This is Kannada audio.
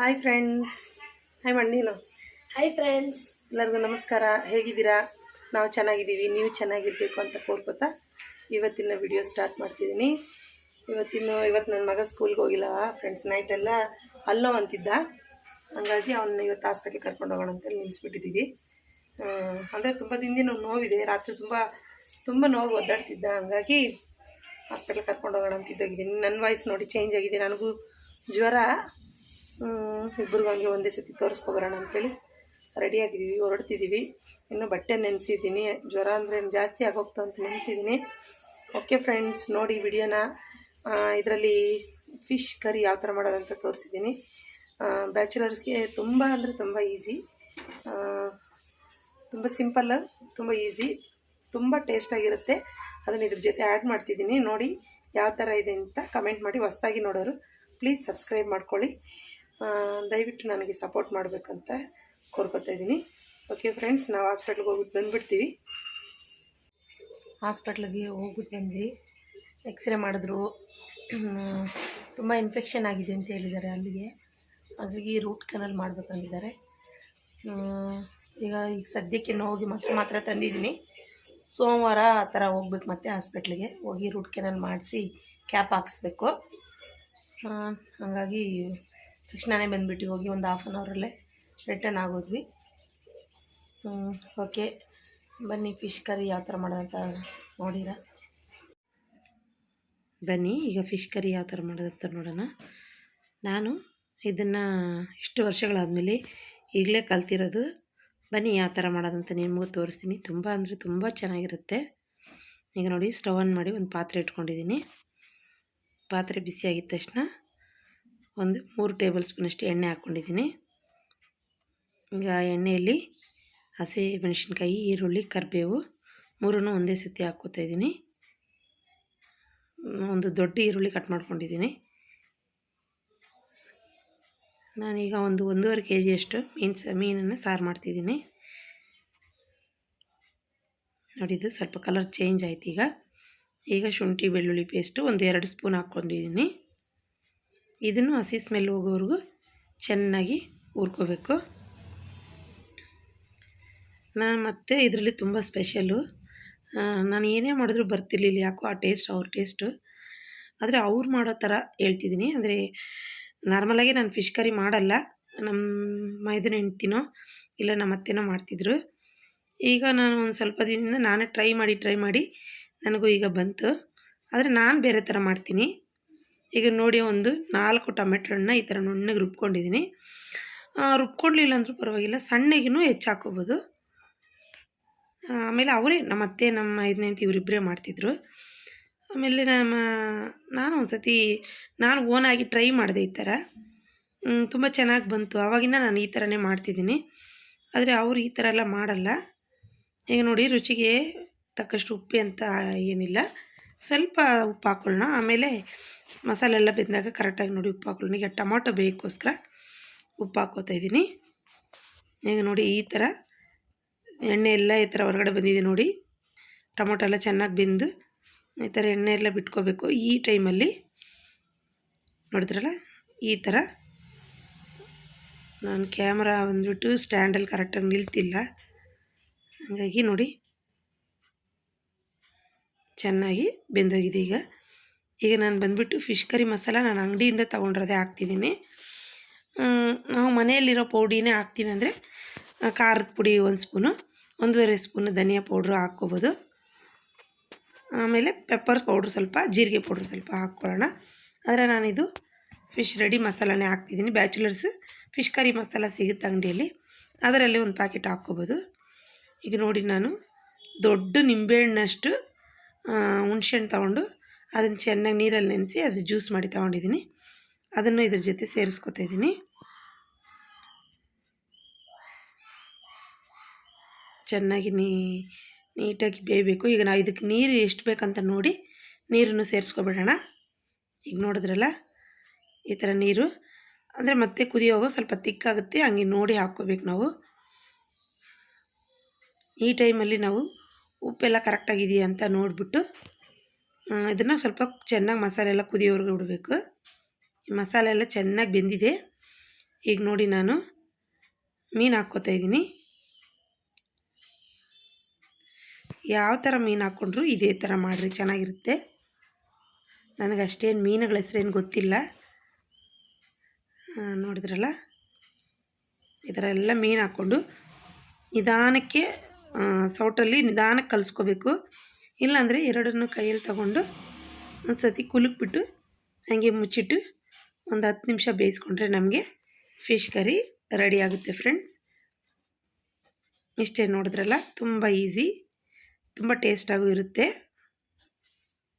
ಹಾಯ್ ಫ್ರೆಂಡ್ಸ್ ಹಾಯ್ ಮಣ್ಣೀನು ಹಾಯ್ ಫ್ರೆಂಡ್ಸ್ ಎಲ್ಲರಿಗೂ ನಮಸ್ಕಾರ. ಹೇಗಿದ್ದೀರಾ? ನಾವು ಚೆನ್ನಾಗಿದ್ದೀವಿ. ನೀವು ಚೆನ್ನಾಗಿರಬೇಕು ಅಂತ ಕೋರ್ಕೋತಾ ಇವತ್ತಿನ ವಿಡಿಯೋ ಸ್ಟಾರ್ಟ್ ಮಾಡ್ತಿದ್ದೀನಿ. ಇವತ್ತಿನ ಇವತ್ತು ನನ್ನ ಮಗ ಸ್ಕೂಲ್ಗೆ ಹೋಗಿಲ್ಲ ಫ್ರೆಂಡ್ಸ್ ನೈಟೆಲ್ಲ ಅಲ್ಲೋ. ಅಂತಿದ್ದ. ಹಂಗಾಗಿ ಅವನ್ನ ಇವತ್ತು ಹಾಸ್ಪಿಟ್ಲಿಗೆ ಕರ್ಕೊಂಡು ಹೋಗೋಣ ಅಂತೇಳಿ ನಿಲ್ಲಿಸ್ಬಿಟ್ಟಿದ್ದೀವಿ ಅಂದರೆ ತುಂಬ ದಿನದಿಂದ ನೋವಿದೆ. ರಾತ್ರಿ ತುಂಬ ತುಂಬ ನೋವು ಒದ್ದಾಡ್ತಿದ್ದ. ಹಂಗಾಗಿ ಹಾಸ್ಪಿಟ್ಲಿಗೆ ಕರ್ಕೊಂಡು ಹೋಗೋಣ ಅಂತ ಇದ್ದಾಗಿದ್ದೀನಿ ನನ್ನ ವಾಯ್ಸ್ ನೋಡಿ ಚೇಂಜ್ ಆಗಿದೆ. ನನಗೂ ಜ್ವರ ಇಬ್ಬರಿಗೂ ಹಂಗೆ ಒಂದೇ ಸತಿ ತೋರಿಸ್ಕೊಬರೋಣ ಅಂಥೇಳಿ ರೆಡಿಯಾಗಿದ್ದೀವಿ, ಹೊರಡ್ತಿದ್ದೀವಿ. ಇನ್ನು ಬಟ್ಟೆ ನೆನೆಸಿದ್ದೀನಿ. ಜ್ವರ ಅಂದರೆ ಜಾಸ್ತಿ ಆಗೋಗ್ತು ಅಂತ ನೆನೆಸಿದ್ದೀನಿ. ಓಕೆ ಫ್ರೆಂಡ್ಸ್ ನೋಡಿ ವಿಡಿಯೋನ. ಇದರಲ್ಲಿ ಫಿಶ್ ಕರಿ ಯಾವ ಥರ ಮಾಡೋದಂತ ತೋರಿಸಿದ್ದೀನಿ. ಬ್ಯಾಚುಲರ್ಸ್ಗೆ ತುಂಬ ಅಂದರೆ ತುಂಬ ಈಸಿ ತುಂಬ ಸಿಂಪಲ್ ತುಂಬ ಈಸಿ ತುಂಬ ಟೇಸ್ಟಾಗಿರುತ್ತೆ ಅದನ್ನು ಇದ್ರ ಜೊತೆ ಆ್ಯಡ್ ಮಾಡ್ತಿದ್ದೀನಿ. ನೋಡಿ ಯಾವ ಥರ ಇದೆ ಅಂತ ಕಮೆಂಟ್ ಮಾಡಿ ಹೊಸ್ದಾಗಿ ನೋಡೋರು ಪ್ಲೀಸ್ ಸಬ್ಸ್ಕ್ರೈಬ್ ಮಾಡ್ಕೊಳ್ಳಿ. ದಯವಿಟ್ಟು ನನಗೆ ಸಪೋರ್ಟ್ ಮಾಡಬೇಕಂತ ಕೋರ್ಕೊತಾ ಇದ್ದೀನಿ. ಓಕೆ ಫ್ರೆಂಡ್ಸ್ ನಾವು ಹಾಸ್ಪಿಟ್ಲಿಗೆ ಹೋಗ್ಬಿಟ್ಟು ಬಂದುಬಿಡ್ತೀವಿ. ಹಾಸ್ಪಿಟ್ಲಿಗೆ ಹೋಗ್ಬಿಟ್ಟು ಬಂದ್ವಿ. ಎಕ್ಸ್ರೇ ಮಾಡಿದ್ರು. ತುಂಬ ಇನ್ಫೆಕ್ಷನ್ ಆಗಿದೆ ಅಂತ ಹೇಳಿದ್ದಾರೆ ಅಲ್ಲಿಗೆ. ಹಾಗಾಗಿ ರೂಟ್ ಕೆನಲ್ ಮಾಡಬೇಕಂದಿದ್ದಾರೆ. ಈಗ ಈಗ ಸದ್ಯಕ್ಕೆ ಹೋಗಿ ಮಾತ್ರ ಮಾತ್ರ ತಂದಿದ್ದೀನಿ. ಸೋಮವಾರ ಆ ಥರ ಹೋಗ್ಬೇಕು ಮತ್ತೆ ಹಾಸ್ಪಿಟ್ಲಿಗೆ ಹೋಗಿ ರೂಟ್ ಕೆನಲ್ ಮಾಡಿಸಿ ಕ್ಯಾಪ್ ಹಾಕಿಸ್ಬೇಕು. ಹಾಗಾಗಿ ತಕ್ಷಣವೇ ಬಂದುಬಿಟ್ಟು ಹೋಗಿ ಒಂದು ಹಾಫ್ ಆನ್ ಅವರಲ್ಲೇ ರಿಟರ್ನ್ ಆಗೋದ್ವಿ. ಓಕೆ ಬನ್ನಿ ಫಿಶ್ ಕರಿ ಯಾವ ಥರ ಮಾಡೋದಂತ ನೋಡಿರ. ಬನ್ನಿ, ಈಗ ಫಿಶ್ ಕರಿ ಯಾವ ಥರ ಮಾಡೋದಂತ ನೋಡೋಣ. ನಾನು ಇದನ್ನು ಇಷ್ಟು ವರ್ಷಗಳಾದಮೇಲೆ ಈಗಲೇ ಕಲ್ತಿರೋದು. ಬನ್ನಿ, ಯಾವ ಥರ ಮಾಡೋದಂತ ನಿಮಗೂ ತೋರಿಸ್ತೀನಿ. ತುಂಬ ಅಂದರೆ ತುಂಬ ಚೆನ್ನಾಗಿರುತ್ತೆ. ಈಗ ನೋಡಿ ಸ್ಟವ್ ಆನ್ ಮಾಡಿ ಒಂದು ಪಾತ್ರೆ ಇಟ್ಕೊಂಡಿದ್ದೀನಿ. ಪಾತ್ರೆ ಬಿಸಿಯಾಗಿದ್ದ ತಕ್ಷಣ ಒಂದು ಮೂರು ಟೇಬಲ್ ಸ್ಪೂನಷ್ಟು ಎಣ್ಣೆ ಹಾಕ್ಕೊಂಡಿದ್ದೀನಿ. ಈಗ ಎಣ್ಣೆಯಲ್ಲಿ ಹಸಿ ಮೆಣಸಿನ್ಕಾಯಿ, ಈರುಳ್ಳಿ, ಕರಿಬೇವು ಮೂರನ್ನು ಒಂದೇ ಸತಿ ಹಾಕ್ಕೋತಾ ಇದ್ದೀನಿ. ಒಂದು ದೊಡ್ಡ ಈರುಳ್ಳಿ ಕಟ್ ಮಾಡ್ಕೊಂಡಿದ್ದೀನಿ. ನಾನೀಗ ಒಂದು ಒಂದೂವರೆ ಕೆ ಜಿಯಷ್ಟು ಮೀನು ಸ ಮೀನನ್ನು ಸಾರು ಮಾಡ್ತಿದ್ದೀನಿ. ನೋಡಿದ್ದು ಸ್ವಲ್ಪ ಕಲರ್ ಚೇಂಜ್ ಆಯ್ತು ಈಗ. ಈಗ ಶುಂಠಿ, ಬೆಳ್ಳುಳ್ಳಿ ಪೇಸ್ಟು ಒಂದು ಎರಡು ಸ್ಪೂನ್ ಹಾಕ್ಕೊಂಡಿದ್ದೀನಿ. ಇದನ್ನು ಹಸಿ ಸ್ಮೆಲ್ ಹೋಗೋವರೆಗೂ ಚೆನ್ನಾಗಿ ಹುರ್ಕೋಬೇಕು. ನಾನು ಮತ್ತೆ ಇದರಲ್ಲಿ ತುಂಬ ಸ್ಪೆಷಲು ನಾನು ಏನೇ ಮಾಡಿದ್ರು ಬರ್ತಿರ್ಲಿಲ್ಲ, ಯಾಕೋ ಆ ಟೇಸ್ಟ್ ಅವ್ರ ಟೇಸ್ಟು ಆದರೆ ಅವ್ರು ಮಾಡೋ ಥರ ಹೇಳ್ತಿದ್ದೀನಿ. ಅಂದರೆ ನಾರ್ಮಲಾಗಿ ನಾನು ಫಿಶ್ ಕರಿ ಮಾಡಲ್ಲ. ನಮ್ಮ ಮೈದನ ಹೆಂಡ್ತಿನೋ ಇಲ್ಲ ನಮ್ಮ ಅತ್ತೆನೋ ಮಾಡ್ತಿದ್ರು. ಈಗ ನಾನು ಒಂದು ಸ್ವಲ್ಪ ದಿನದಿಂದ ನಾನೇ ಟ್ರೈ ಮಾಡಿ ಟ್ರೈ ಮಾಡಿ ನನಗೂ ಈಗ ಬಂತು. ಆದರೆ ನಾನು ಬೇರೆ ಥರ ಮಾಡ್ತೀನಿ. ಈಗ ನೋಡಿ ಒಂದು ನಾಲ್ಕು ಟೊಮೆಟೊ ಹಣ್ಣು ಈ ಥರ ನುಣ್ಣಗೆ ರುಬ್ಕೊಂಡಿದ್ದೀನಿ. ರುಬ್ಕೊಡ್ಲಿಲ್ಲ ಅಂದರೂ ಪರವಾಗಿಲ್ಲ ಸಣ್ಣಗಿನೂ ಹೆಚ್ಚು ಹಾಕೋಬೋದು ಆಮೇಲೆ ಅವರೇ ನಮ್ಮ ಅತ್ತೆ, ನಮ್ಮ ಐದನೇ ಹೆಂಡತಿ ಇವರಿಬ್ಬರೇ ಮಾಡ್ತಿದ್ರು. ಆಮೇಲೆ ನಮ್ಮ, ನಾನು ಒಂದು ಸತಿ ನಾನು ಓನಾಗಿ ಟ್ರೈ ಮಾಡಿದೆ ಈ ಥರ. ತುಂಬ ಚೆನ್ನಾಗಿ ಬಂತು. ಆವಾಗಿಂದ ನಾನು ಈ ಥರನೇ ಮಾಡ್ತಿದ್ದೀನಿ. ಆದರೆ ಅವರು ಈ ಥರ ಎಲ್ಲ ಮಾಡಲ್ಲ. ಈಗ ನೋಡಿ ರುಚಿಗೆ ತಕ್ಕಷ್ಟು ಉಪ್ಪು ಅಂತ ಏನಿಲ್ಲ. ಸ್ವಲ್ಪ ಉಪ್ಪು ಹಾಕೊಳ್ಳೋಣ. ಆಮೇಲೆ ಮಸಾಲೆ ಎಲ್ಲ ಬೆಂದಾಗ ಕರೆಕ್ಟಾಗಿ ನೋಡಿ ಉಪ್ಪು ಹಾಕೊಳ್ಳೋಣ. ಈಗ ಟೊಮೊಟೊ ಬೇಕೋಸ್ಕರ ಉಪ್ಪು ಹಾಕ್ಕೋತಾ ಇದ್ದೀನಿ. ಈಗ ನೋಡಿ ಈ ಥರ ಎಣ್ಣೆ ಎಲ್ಲ ಈ ಥರ ಹೊರಗಡೆ ಬಂದಿದೆ ನೋಡಿ. ಟೊಮೊಟೊ ಎಲ್ಲ ಚೆನ್ನಾಗಿ ಬೆಂದು ಈ ಥರ ಎಣ್ಣೆ ಎಲ್ಲ ಬಿಟ್ಕೋಬೇಕು. ಈ ಟೈಮಲ್ಲಿ ನೋಡಿದ್ರಲ್ಲ, ಈ ಥರ ನಾನು ಕ್ಯಾಮ್ರಾ ಬಂದುಬಿಟ್ಟು ಸ್ಟ್ಯಾಂಡಲ್ಲಿ ಕರೆಕ್ಟಾಗಿ ನಿಲ್ತಿಲ್ಲ. ಹಾಗಾಗಿ ನೋಡಿ ಚೆನ್ನಾಗಿ ಬೆಂದೋಗಿದೆ ಈಗ. ಈಗ ನಾನು ಬಂದ್ಬಿಟ್ಟು ಫಿಶ್ ಕರಿ ಮಸಾಲ ನಾನು ಅಂಗಡಿಯಿಂದ ತೊಗೊಂಡಿರೋದೇ ಹಾಕ್ತಿದ್ದೀನಿ. ನಾವು ಮನೆಯಲ್ಲಿರೋ ಪೌಡಿನೇ ಹಾಕ್ತೀವಿ ಅಂದರೆ ಖಾರದ ಪುಡಿ ಒಂದು ಸ್ಪೂನು ಒಂದೂವರೆ ಸ್ಪೂನು ಧನಿಯಾ ಪೌಡ್ರು ಹಾಕ್ಕೋಬೋದು. ಆಮೇಲೆ ಪೆಪ್ಪರ್ ಪೌಡ್ರ್ ಸ್ವಲ್ಪ, ಜೀರಿಗೆ ಪೌಡ್ರ್ ಸ್ವಲ್ಪ ಹಾಕ್ಕೊಳ್ಳೋಣ. ಆದರೆ ನಾನಿದು ಫಿಶ್ ರೆಡಿ ಮಸಾಲನೇ ಹಾಕ್ತಿದ್ದೀನಿ. ಬ್ಯಾಚುಲರ್ಸ್ ಫಿಶ್ ಕರಿ ಮಸಾಲ ಸಿಗುತ್ತೆ ಅಂಗಡಿಯಲ್ಲಿ. ಅದರಲ್ಲಿ ಒಂದು ಪ್ಯಾಕೆಟ್ ಹಾಕ್ಕೋಬೋದು. ಈಗ ನೋಡಿ ನಾನು, ದೊಡ್ಡ ನಿಂಬೆಹಣ್ಣಷ್ಟು ಹುಣ್ಸೆಹಣ್ಣು ತೊಗೊಂಡು ಅದನ್ನು ಚೆನ್ನಾಗಿ ನೀರಲ್ಲಿ ನೆನೆಸಿ ಅದು ಜ್ಯೂಸ್ ಮಾಡಿ ತೊಗೊಂಡಿದ್ದೀನಿ ಅದನ್ನು ಇದ್ರ ಜೊತೆ ಸೇರಿಸ್ಕೊತಾ ಇದ್ದೀನಿ ಚೆನ್ನಾಗಿ ನೀ, ನೀಟಾಗಿ ಬೇಯಬೇಕು. ಈಗ ನಾವು ಇದಕ್ಕೆ ನೀರು ಎಷ್ಟು ಬೇಕಂತ ನೋಡಿ ನೀರನ್ನು ಸೇರಿಸ್ಕೊಬಿಡೋಣ. ಈಗ ನೋಡಿದ್ರಲ್ಲ, ಈ ಥರ ನೀರು. ಅಂದರೆ ಮತ್ತೆ ಕುದಿಯೋಗ ಸ್ವಲ್ಪ ತಿಕ್ಕಾಗುತ್ತೆ, ಹಂಗೆ ನೋಡಿ ಹಾಕ್ಕೋಬೇಕು ನಾವು. ಈ ಟೈಮಲ್ಲಿ ನಾವು ಉಪ್ಪೆಲ್ಲ ಕರೆಕ್ಟಾಗಿದೆಯಾ ಅಂತ ನೋಡಿಬಿಟ್ಟು ಇದನ್ನು ಸ್ವಲ್ಪ ಚೆನ್ನಾಗಿ ಮಸಾಲೆ ಎಲ್ಲ ಕುದಿಯೋರ್ಗೆ ಬಿಡಬೇಕು ಈ ಮಸಾಲೆ ಎಲ್ಲ ಚೆನ್ನಾಗಿ ಬೆಂದಿದೆ. ಈಗ ನೋಡಿ ನಾನು, ಮೀನು ಹಾಕ್ಕೋತಾ ಇದ್ದೀನಿ. ಯಾವ ಥರ ಮೀನು ಹಾಕ್ಕೊಂಡ್ರು ಇದೇ ಥರ ಮಾಡಿರಿ, ಚೆನ್ನಾಗಿರುತ್ತೆ. ನನಗೆ ಅಷ್ಟೇನು ಮೀನುಗಳ ಹೆಸ್ರೇನು ಗೊತ್ತಿಲ್ಲ. ನೋಡಿದ್ರಲ್ಲ? ಈ ಥರ ಎಲ್ಲ ಮೀನು ಹಾಕ್ಕೊಂಡು ನಿಧಾನಕ್ಕೆ ಸೌಟಲ್ಲಿ ನಿಧಾನಕ್ಕೆ ಕಲಿಸ್ಕೋಬೇಕು. ಇಲ್ಲಾಂದರೆ ಎರಡನ್ನು ಕೈಯಲ್ಲಿ ತಗೊಂಡು ಒಂದು ಸತಿ ಕುಲುಕ್ಬಿಟ್ಟು ಹಾಗೆ ಮುಚ್ಚಿಟ್ಟು ಒಂದು ಹತ್ತು ನಿಮಿಷ ಬೇಯಿಸ್ಕೊಂಡ್ರೆ ನಮಗೆ ಫಿಶ್ ಕರಿ ರೆಡಿ ಆಗುತ್ತೆ ಫ್ರೆಂಡ್ಸ್. ಇಷ್ಟೇ ನೋಡಿದ್ರಲ್ಲ, ತುಂಬ ಈಸಿ, ತುಂಬ ಟೇಸ್ಟಾಗೂ ಇರುತ್ತೆ.